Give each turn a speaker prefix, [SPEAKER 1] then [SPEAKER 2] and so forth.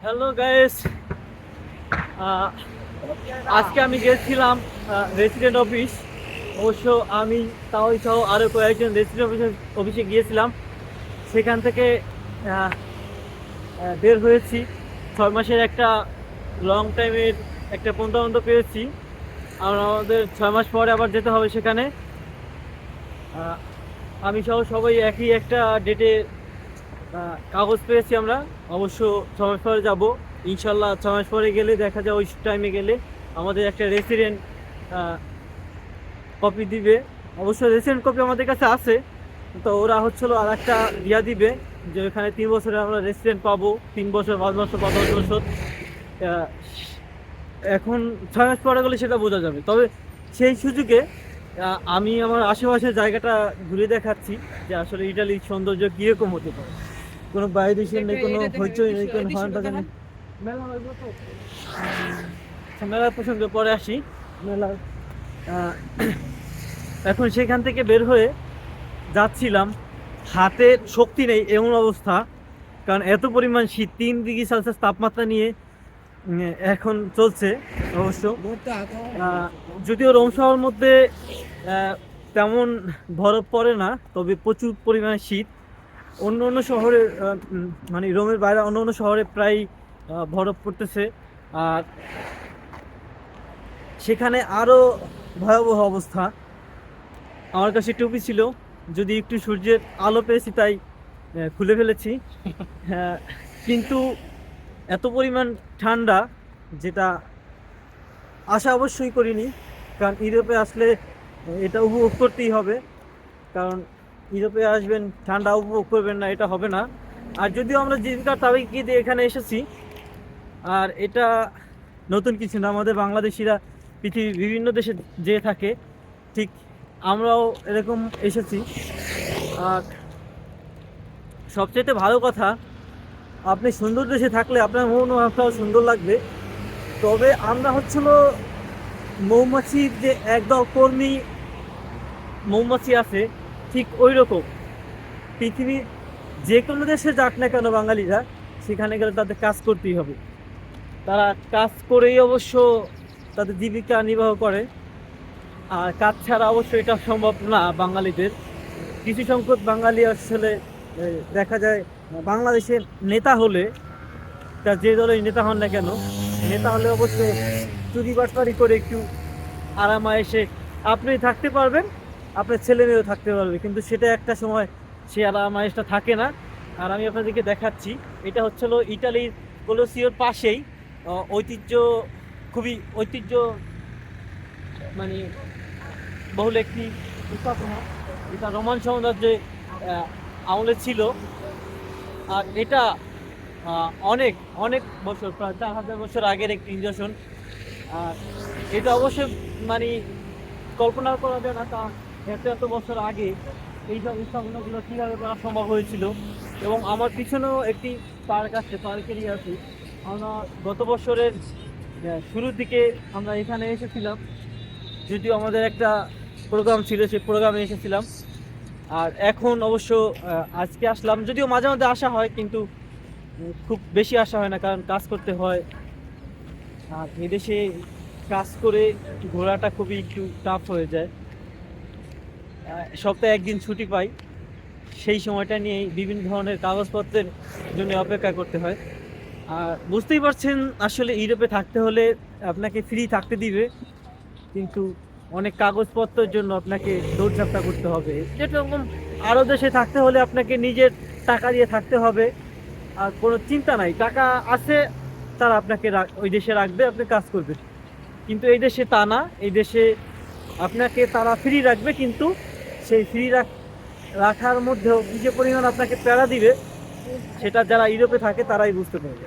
[SPEAKER 1] Hello guys আজকে আমি গেছিলাম রেসিডেন্ট অফিস অবশ্য আমি তাও সহ আরও কয়েকজন রেসিডেন্ট অফিসে অফিসে গিয়েছিলাম। সেখান থেকে আহ, বের হয়েছি। ছয় মাসের একটা লং টাইমের একটা পন্থাবন্ধ পেয়েছি। আর আমাদের ছয় মাস পরে আবার যেতে হবে সেখানে। আমি সহ সবাই একই একটা ডেটে কাগজ পেয়েছি আমরা। অবশ্য ছ মাস পরে যাব। ইনশাল্লাহ ছ মাস পরে গেলে দেখা যায়, ওই টাইমে গেলে আমাদের একটা রেসিডেন্ট কপি দিবে। অবশ্য রেসিডেন্ট কপি আমাদের কাছে আছে। তো ওরা হচ্ছিল আর একটা দিয়া দিবে, যে এখানে তিন বছরে আমরা রেসিডেন্ট পাবো, তিন বছর, পাঁচ বছর পাঁচ বছর। এখন ছয় মাস পরে গেলে সেটা বোঝা যাবে। তবে সেই সুযোগে আমি আমার আশেপাশের জায়গাটা ঘুরে দেখাচ্ছি, যে আসলে ইটালির সৌন্দর্য কীরকম হতে পারে। কোনো বায়োডিশন নেই কোনো হইচই নেই কোনো নেই। মেলা লাগবে তো আচ্ছা, মেলার প্রসঙ্গে পরে আসি। মেলা। এখন সেখান থেকে বের হয়ে যাচ্ছিলাম। হাতে শক্তি নেই এমন অবস্থা কারণ এত পরিমাণ শীত তিন ডিগ্রি সেলসিয়াস তাপমাত্রা নিয়ে এখন চলছে অবশ্য। যদিও রোম শহরের মধ্যে তেমন বরফ পড়ে না তবে প্রচুর পরিমাণে শীত। অন্য অন্য শহরে মানে রোমের বাইরে অন্য অন্য শহরে প্রায় বরফ পড়তেছে। আর সেখানে আরও ভয়াবহ অবস্থা। আমার কাছে টুপি ছিল যদি একটু সূর্যের আলো পেয়েছি তাই খুলে ফেলেছি। হ্যাঁ, কিন্তু এত পরিমাণ ঠান্ডা যেটা আশা অবশ্যই করিনি। কারণ ইউরোপে আসলে এটা উপভোগ করতেই হবে। কারণ ইউরোপে আসবেন, ঠান্ডা উপভোগ করবেন না, এটা হবে না। আর যদিও আমরা জীবিকার তাবিকি দিয়ে এখানে এসেছি, আর এটা নতুন কিছু না, আমাদের বাংলাদেশিরা পৃথিবীর বিভিন্ন দেশে যেয়ে থাকে, ঠিক আমরাও এরকম এসেছি। আর সবচেয়ে ভালো কথা, আপনি সুন্দর দেশে থাকলে আপনার মন আপনার সুন্দর লাগবে। তবে আমরা হচ্ছিল মৌমাছির যে একদল কর্মী মৌমাছি আছে ঠিক ওই রকম পৃথিবীর যে কোনো দেশে যাক না কেন বাঙালিরা, সেখানে গেলে তাদের কাজ করতেই হবে। তারা কাজ করেই অবশ্য তাদের জীবিকা নির্বাহ করে। আর কাজ ছাড়া অবশ্য এটা সম্ভব না বাঙালিদের। কিছু সংখ্যক বাঙালি আসলে দেখা যায় বাংলাদেশের নেতা হলে, তা যে দলের নেতা হন না কেন, নেতা হলে অবশ্যই চুরি বাটপারি করে একটু আরামায়েসে আপনি থাকতে পারবেন। আপনার ছেলে মেয়েও থাকতে পারবে, কিন্তু সেটা একটা সময় সে আরামায়েসটা থাকে না। আর আমি আপনাদেরকে দেখাচ্ছি, এটা হচ্ছিল ইটালির কলোসিওর পাশেই ঐতিহ্য, খুবই ঐতিহ্য মানে বহুল একটি স্থাপনা এটা রোমান সাম্রাজ্যে আমলে ছিল। আর এটা অনেক অনেক বছর, প্রায় চার হাজার বছর আগের একটি নিদর্শন আর এটা অবশ্যই মানে কল্পনা করা যায় না, তা এত এত বছর আগে এইসব স্থাপনাগুলো কীভাবে করা সম্ভব হয়েছিল? এবং আমার পিছনেও একটি পার্ক আছে, পার্কেরই আছে। আমরা গত বছরের শুরুর দিকে আমরা এখানে এসেছিলাম। যদিও আমাদের একটা প্রোগ্রাম ছিল, সেই প্রোগ্রামে এসেছিলাম। আর এখন অবশ্য আজকে আসলাম। যদিও মাঝে মাঝে আসা হয়, কিন্তু খুব বেশি আসা হয় না, কারণ কাজ করতে হয়। আর এদেশে কাজ করে ঘোরাটা খুবই একটু টাফ হয়ে যায়। সপ্তাহে একদিন ছুটি পাই। সেই সময়টা নিয়েই বিভিন্ন ধরনের কাগজপত্রের জন্য অপেক্ষা করতে হয়। আর বুঝতেই পারছেন, আসলে ইউরোপে থাকতে হলে আপনাকে ফ্রি থাকতে দিবে। কিন্তু অনেক কাগজপত্রের জন্য আপনাকে দৌড়ঝাপটা করতে হবে। যেরকম আরও দেশে থাকতে হলে আপনাকে নিজের টাকা দিয়ে থাকতে হবে। আর কোনো চিন্তা নাই, টাকা আছে, তারা আপনাকে ওই দেশে রাখবে, আপনি কাজ করবেন। কিন্তু এই দেশে তা না, এই দেশে আপনাকে তারা ফ্রি রাখবে, কিন্তু সেই ফ্রি রাখার মধ্যেও কি যে পরিমাণ আপনাকে প্যারা দিবে, সেটা যারা ইউরোপে থাকে তারাই বুঝতে পারবে।